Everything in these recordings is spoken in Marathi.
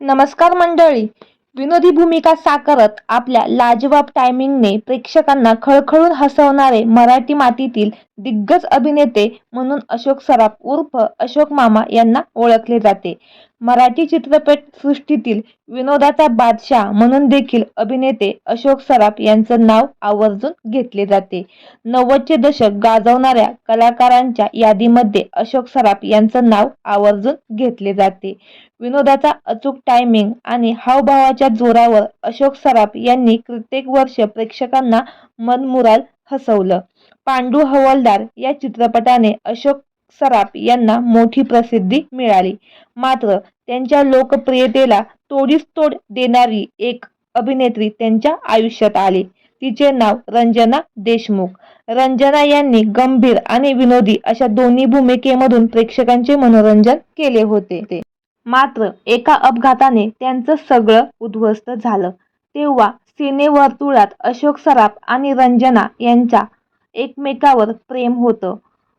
नमस्कार मंडळी. विनोदी भूमिका साकारत आपल्या लाजवाब टायमिंगने प्रेक्षकांना खळखळून हसवणारे मराठी मातीतील दिग्गज अभिनेते म्हणून अशोक सराफ उर्फ अशोक मामा यांना ओळखले जाते. मराठी चित्रपट सृष्टीतील विनोदाचा बादशाह म्हणून देखील अभिनेते अशोक सराफ यांचं नाव आवर्जून घेतले जाते. नव्वदचे दशक गाजवणाऱ्या कलाकारांच्या यादीमध्ये अशोक सराफ यांचं नाव आवर्जून घेतले जाते. विनोदाचा अचूक टायमिंग आणि हावभावाच्या जोरावर अशोक सराफ यांनी कित्येक वर्ष प्रेक्षकांना मनमुराल हसवलं. पांडू हवालदार या चित्रपटाने अशोक सराफ यांना मोठी प्रसिद्धी मिळाली. मात्र त्यांच्या लोकप्रियतेला तोडीस तोड देणारी एक अभिनेत्री त्यांच्या आयुष्यात आली. तिचे नाव रंजना देशमुख. रंजना यांनी गंभीर आणि विनोदी अशा दोन्ही भूमिकेमधून प्रेक्षकांचे मनोरंजन केले होते. मात्र एका अपघाताने त्यांचं सगळं उद्ध्वस्त झालं. तेव्हा सिनेवर्तुळात अशोक सराफ आणि रंजना यांच्या एकमेकावर प्रेम होतं.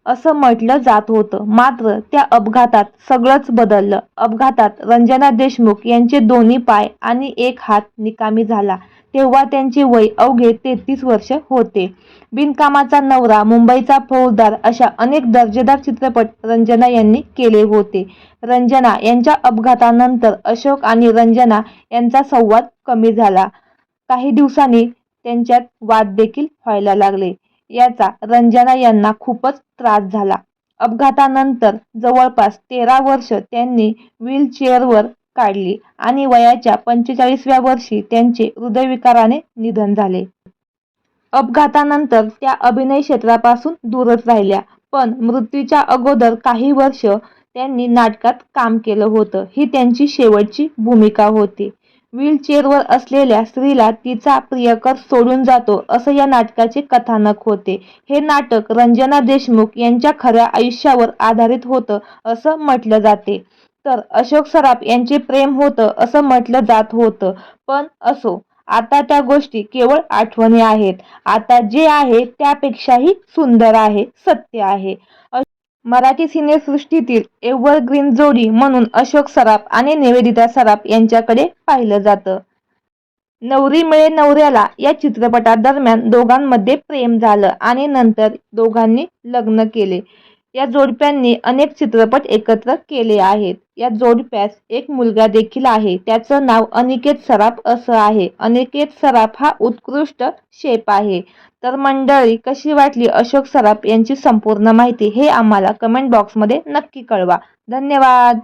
असं म्हटलं जात होतं. मात्र त्या अपघातात सगळंच बदललं. अपघातात रंजना देशमुख यांचे दोन्ही पाय आणि एक हात निकामी झाला. तेव्हा त्यांचे वय अवघे तेहतीस वर्ष होते. बिनकामाचा नवरा मुंबईचा फौजदार अशा अनेक दर्जेदार चित्रपट रंजना यांनी केले होते. रंजना यांच्या अपघातानंतर अशोक आणि रंजना यांचा संवाद कमी झाला. काही दिवसांनी त्यांच्यात वाद देखील व्हायला लागले. याचा रंजना यांना खूपच त्रास झाला. अपघातानंतर जवळपास तेरा वर्ष त्यांनी व्हीलचेअरवर काढली आणि वयाच्या पंचेचाळीसव्या वर्षी त्यांचे हृदयविकाराने निधन झाले. अपघातानंतर त्या अभिनय क्षेत्रापासून दूरच राहिल्या पण मृत्यूच्या अगोदर काही वर्ष त्यांनी नाटकात काम केलं होतं. ही त्यांची शेवटची भूमिका होती. व्हीलचेअरवर असलेल्या स्त्रीला तिचा प्रियकर सोडून जातो असं या नाटकाचे कथानक होते. हे नाटक रंजना देशमुख यांच्या खऱ्या आयुष्यावर आधारित होतं असं म्हटलं जाते. तर अशोक सराफ यांचे प्रेम होतं असं म्हटलं जात होतं. पण असो आता त्या गोष्टी केवळ आठवणी आहेत. आता जे आहे त्यापेक्षाही सुंदर आहे सत्य आहे. मराठी सिनेसृष्टीतील एव्हरग्रीन जोडी म्हणून अशोक सराफ आणि निवेदिता सराफ यांच्याकडे पाहिलं जातं. नवरी मिळे नवऱ्याला या चित्रपटादरम्यान दोघांमध्ये प्रेम झालं आणि नंतर दोघांनी लग्न केले. या जोडप्यांनी अनेक चित्रपट एकत्र केले आहेत. या जोडप्यास एक मुलगा देखील आहे. त्याचं नाव अनिकेत सराफ असं आहे. अनिकेत सराफ हा उत्कृष्ट शेप आहे. तर मंडळी कशी वाटली अशोक सराफ यांची संपूर्ण माहिती हे आम्हाला कमेंट बॉक्समध्ये नक्की कळवा. धन्यवाद!